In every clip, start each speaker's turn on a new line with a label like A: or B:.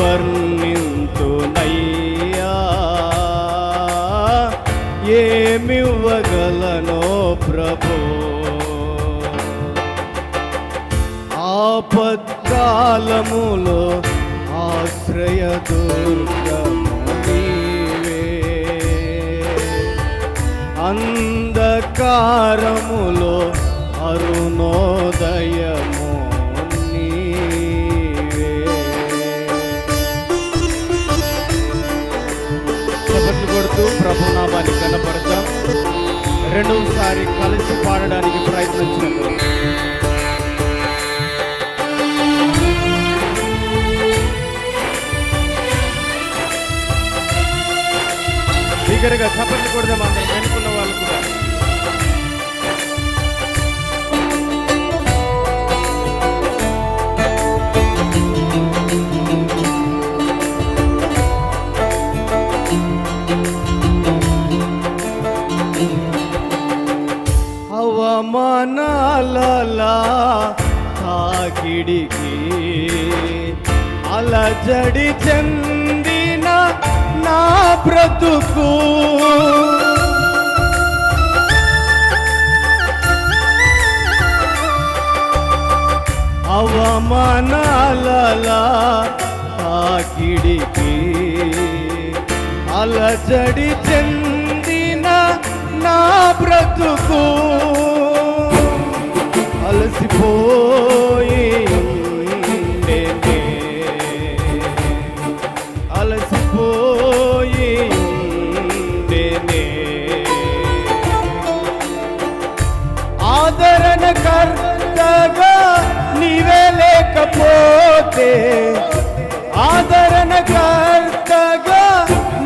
A: వర్ణింతునయ్యా ఏమివ్వగలనో ప్రభు. ఆపత్కాలములో ఆశ్రయ దుర్గమీవే. అంధకారములో అరుణోద ఒకసారి కలిసి పాడడానికి ప్రయత్నించినప్పుడు. దగ్గరగా చప్పట్లు కొడదాం అందరం వెనుకున్న వాళ్ళు కూడా. తాకిడికి అలజడి చెందిన నా బ్రతుకు. అవమానాలలా తాకిడికి అలజడి చెందిన నా బ్రతుకు. అలసిపోయి లేకపోతే ఆదరణ కర్తగా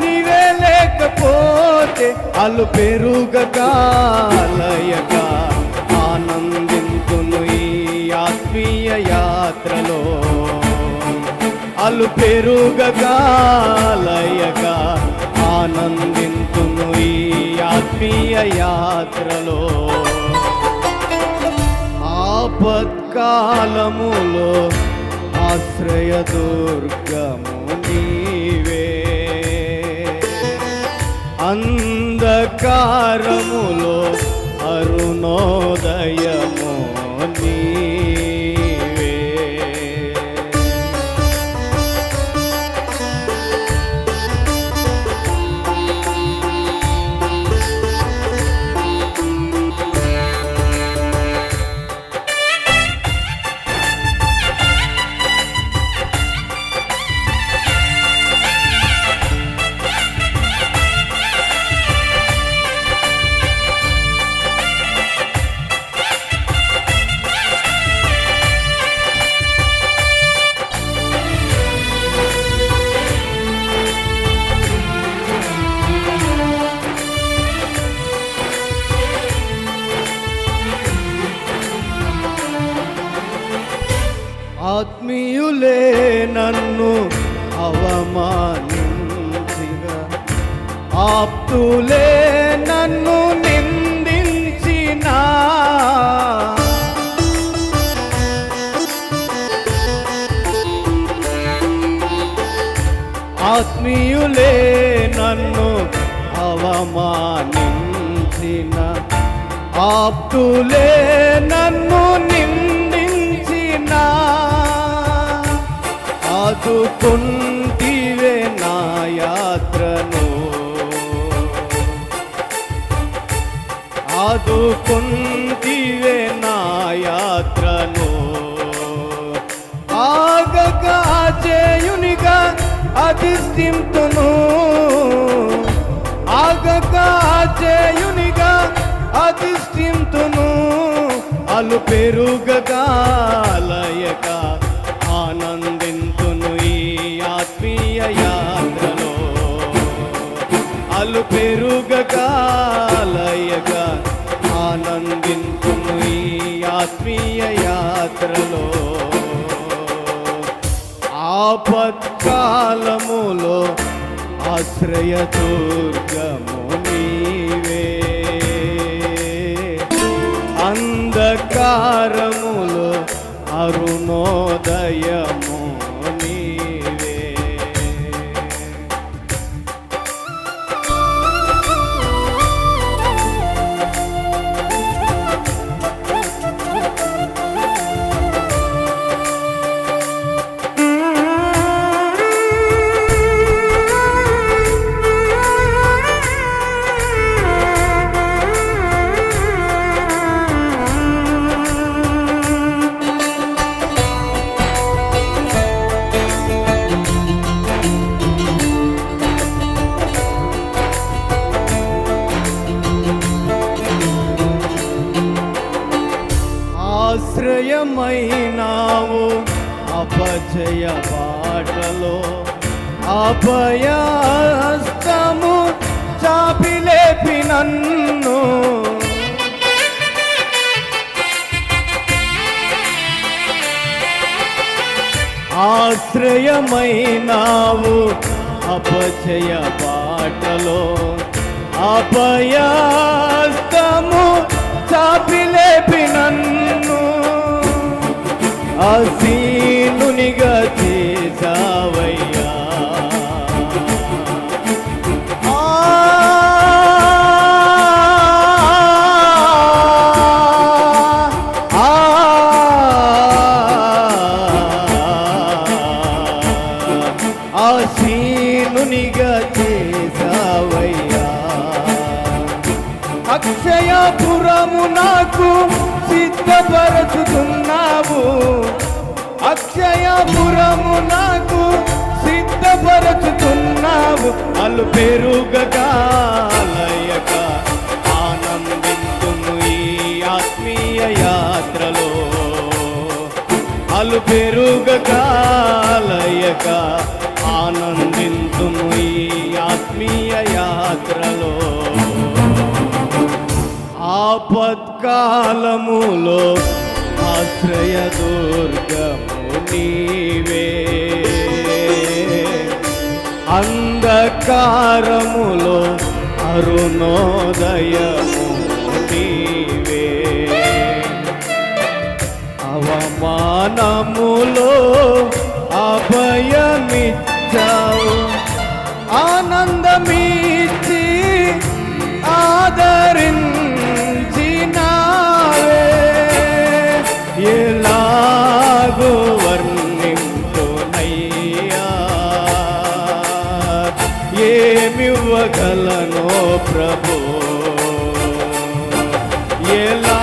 A: నీవే లేకపోతే అలు పెరుగగాలయగా ఆనందింతును ఈ ఆత్మీయ యాత్రలో. అలు పెరుగగాలయగా ఆనందింతును ఈ ఆత్మీయ యాత్రలో. ఆపత్కాలములో ఆశ్రయ దుర్గము నీవే. అంధకారములో అరుణోదయము నీవే. ఆత్మీయులే నన్ను అవమానించిగా ఆప్తులే నన్ను నిందించిన. ఆత్మీయులే నన్ను అవమానించిన. ఆప్తులే నన్ను నిందించిన. ఆదుకుంటివే నా యాత్రను. ఆదుకుంటివే నా యాత్రను. ఆగక చేయునిగా అధిష్ఠింతును. ఆగక చేయునిగా అధిష్ఠింతును. అలు పెరుగగాలయక ఆత్మీయ యాత్రలో ఆపత్కాలములో ఆశ్రయదుర్గము నీవే. అంధకారములో అరుణోదయము ఆశ్రయమైనావు అపజయ పాటలో అభయస్తము చాపిలేపి నన్ను. ఆశ్రయమైనావు అపజయ పాటలో అభయస్తము చాపిలేపి నన్ను. అసీనునిగా చేసావయ్యా ఆ ఆసీనునిగా చేసావయ్యా అక్షయపురము నాకు సిద్ధపరచుతున్నావు. అక్షయపురము నాకు సిద్ధపరచుతున్నావు. అలు పెరుగగాలయక ఆనందింతుము ఈ ఆత్మీయ యాత్రలో. అలు పెరుగగాలయక ఆనందింతుము ఆపత్కాలములో ఆశ్రయ దుర్గము నీవే. అంధకారములో అరుణోదయము నీవే. అవమానములో అభయమిచ్చావు. ఆనందమీ ఏమివ్వగలనో ప్రభు?
B: ఎలా